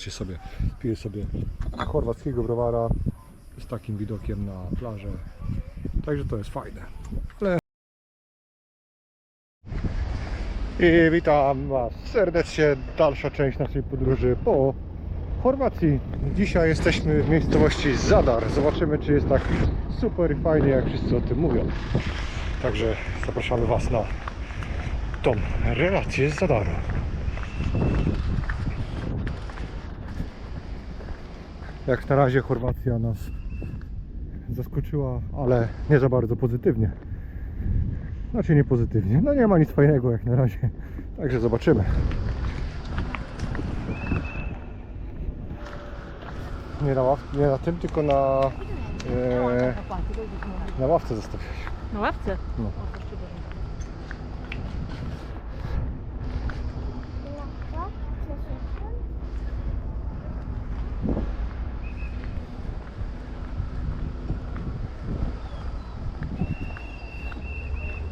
Czy sobie, piję sobie chorwackiego browara z takim widokiem na plażę. Także to jest fajne. Ale... I witam Was serdecznie. Dalsza część naszej podróży po Chorwacji. Dzisiaj jesteśmy w miejscowości Zadar. Zobaczymy, czy jest tak super i fajnie, jak wszyscy o tym mówią. Także zapraszamy Was na tą relację z Zadaru. Jak na razie Chorwacja nas zaskoczyła, ale nie za bardzo pozytywnie. Znaczy nie pozytywnie. No nie ma nic fajnego jak na razie. Także zobaczymy. Nie na, ław- nie na tym, tylko na, e, na ławce zostawiać. Na ławce? No.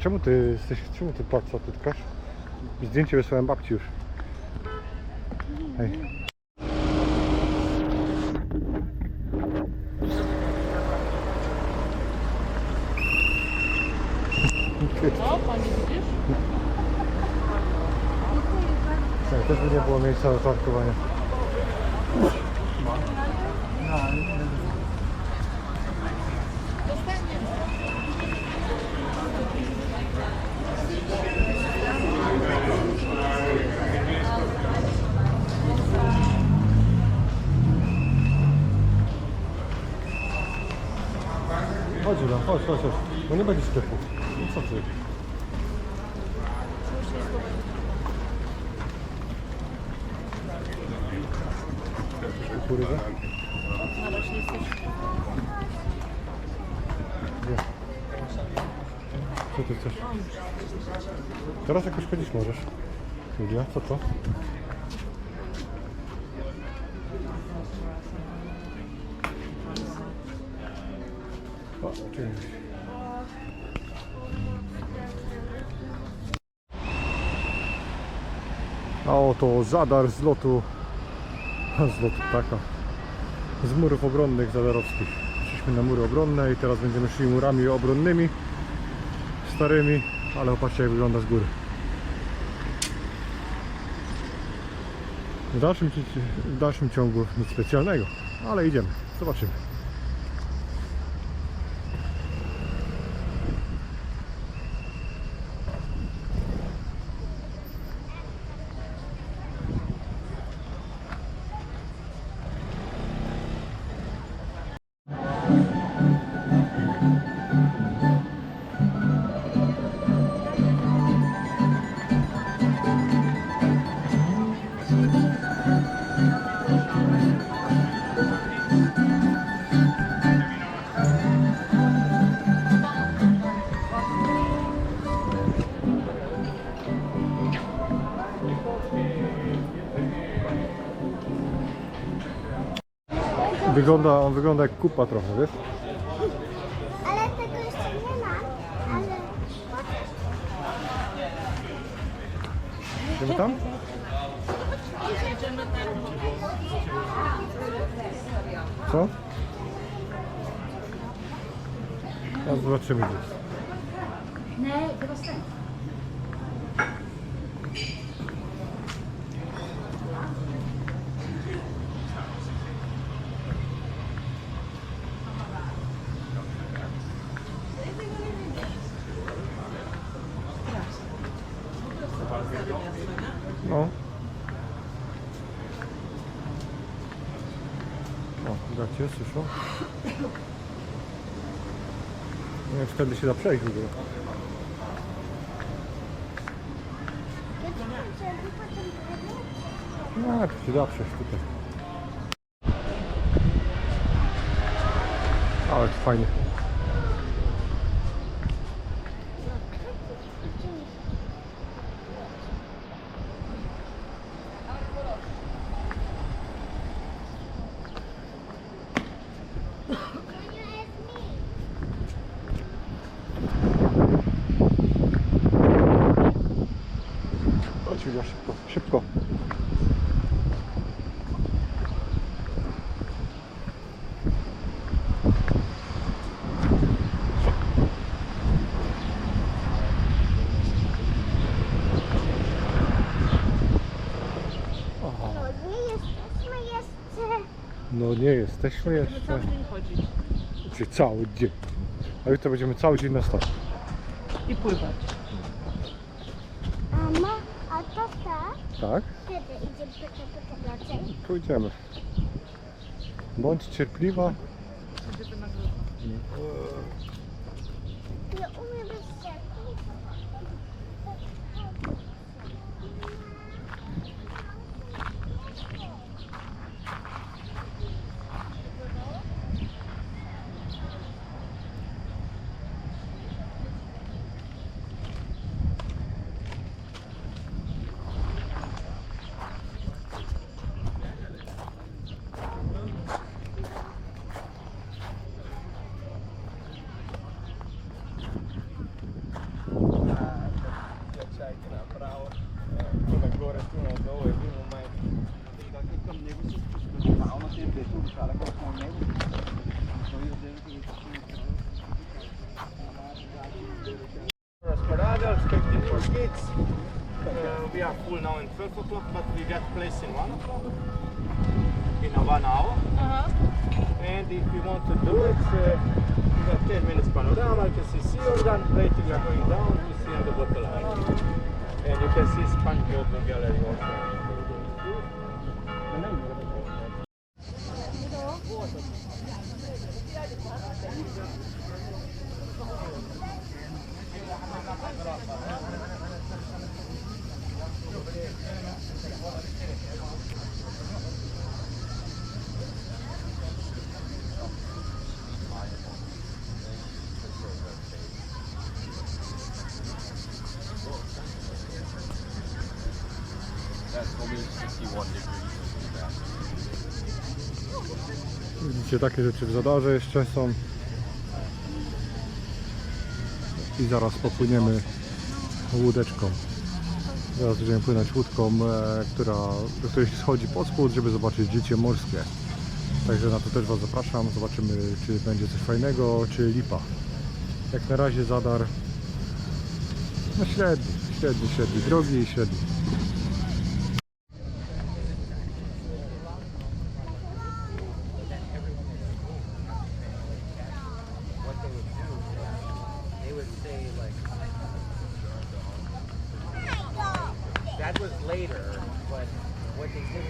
Czemu ty jesteś, czemu ty co ty tkasz? Zdjęcie wysłałem babci już. Hej. O, pani widzisz? Tak, też by nie było miejsca do parkowania. Chodź, chodź, chodź. Bo nie będzie sklepu. No co ty? Kukurydza? Co ty chcesz? Teraz jakoś chodzić możesz. Julia, co to? A oto zadar z lotu, z lotu ptaka, z murów obronnych zadarowskich. Szliśmy na mury obronne i teraz będziemy szli murami obronnymi, starymi, ale popatrzcie jak wygląda z góry. W dalszym, w dalszym ciągu nic specjalnego, ale idziemy, zobaczymy. Wygląda, on wygląda jak kupa trochę, wiesz? Ale tego jeszcze nie ma. Ale Idziemy tam? Co? Teraz zobaczymy gdzieś. No. O, gacie, słyszą? Nie wiem, czy wtedy się da przejść w ogóle. No, jak się da przejść tutaj. Ale fajnie. Chodź Julia, szybko, szybko. No nie jesteśmy Będziemy jeszcze. cały dzień chodzić cały dzień. A jutro będziemy cały dzień na stole. i pływać. A ma, a tata Tak? kiedy idzie pyta? Pójdziemy. Bądź cierpliwa. Będziemy nagrywać. Nie adults, 15 for kids. Uh, we are full now in 12 o'clock, but we get place in 1 o'clock in a one hour. Aha. And if you want to do it, uh, we got 10 minutes panorama. You can see Sea Organ plating are going down. You see on the bottom line. And you can see SpongeBob gallery also. Widzicie, takie rzeczy w zadarze jeszcze są. I zaraz popłyniemy łódeczką. Zaraz będziemy płynąć łódką, e, która, do której się schodzi pod spód, żeby zobaczyć życie morskie. Także na to też Was zapraszam. Zobaczymy, czy będzie coś fajnego, czy lipa. Jak na razie zadar no średni, średni, średni, drogi i średni. working.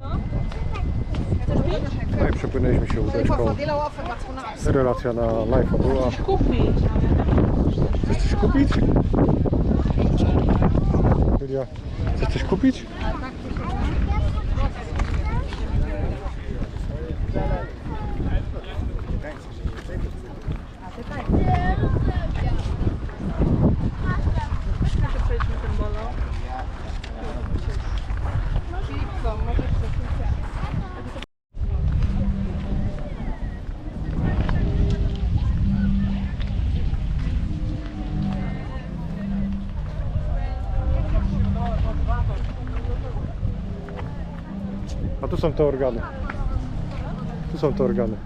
No Tutaj przepłynęliśmy się łódeczką. Relacja na live'a była. Chcesz kupić? Chcesz coś kupić? Chcesz coś kupić? Tak. Są te organy. Tu są te organy.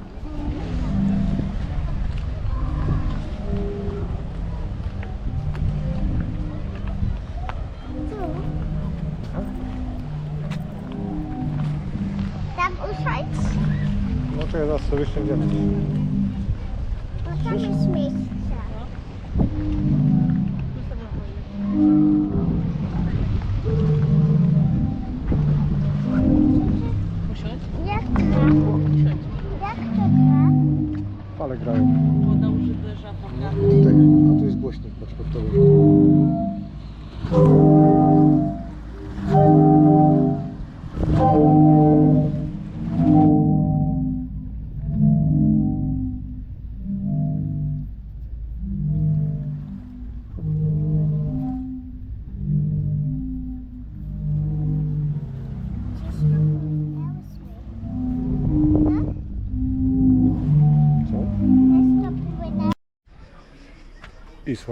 Tam usiąść? No czekaj, zaraz sobie ściągniemy. Bo tam jest miejsce. Thank you.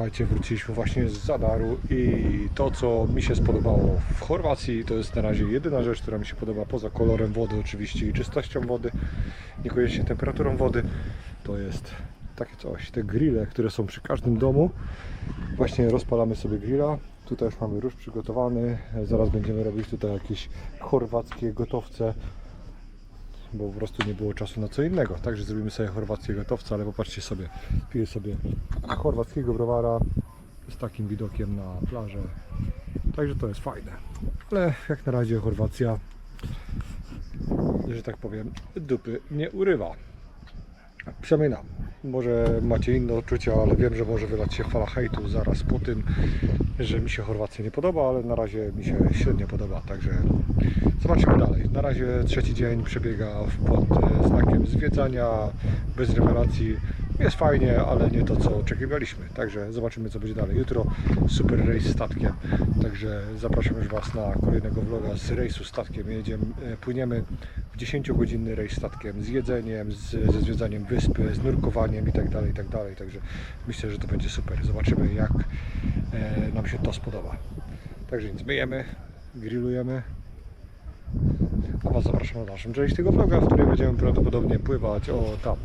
Słuchajcie, wróciliśmy właśnie z Zadaru i to, co mi się spodobało w Chorwacji, to jest na razie jedyna rzecz, która mi się podoba, poza kolorem wody oczywiście i czystością wody, niekoniecznie temperaturą wody, to jest takie coś, te grille, które są przy każdym domu. Właśnie rozpalamy sobie grilla, tutaj już mamy róż przygotowany, zaraz będziemy robić tutaj jakieś chorwackie gotowce, bo po prostu nie było czasu na co innego. Także zrobimy sobie chorwackie gotowce, ale popatrzcie sobie, piję sobie chorwackiego browara z takim widokiem na plażę. Także to jest fajne. Ale jak na razie Chorwacja, że tak powiem, dupy nie urywa. Przynajmniej. Może macie inne odczucia, ale wiem, że może wylać się fala hejtu zaraz po tym, że mi się Chorwacja nie podoba, ale na razie mi się średnio podoba, także zobaczymy dalej. Na razie trzeci dzień przebiega pod e, znakiem zwiedzania, bez rewelacji. Jest fajnie, ale nie to, co oczekiwaliśmy. Także zobaczymy, co będzie dalej. Jutro super rejs statkiem, także zapraszam już Was na kolejnego vloga z rejsu statkiem. Jedziemy, e, płyniemy w 10-godzinny rejs statkiem z jedzeniem, z, ze zwiedzaniem wyspy, z nurkowaniem i tak dalej, i tak. Także myślę, że to będzie super. Zobaczymy, jak e, nam się to spodoba. Także nic, myjemy, grillujemy. A Was zapraszam na dalszą część tego vloga, w której będziemy prawdopodobnie pływać o tam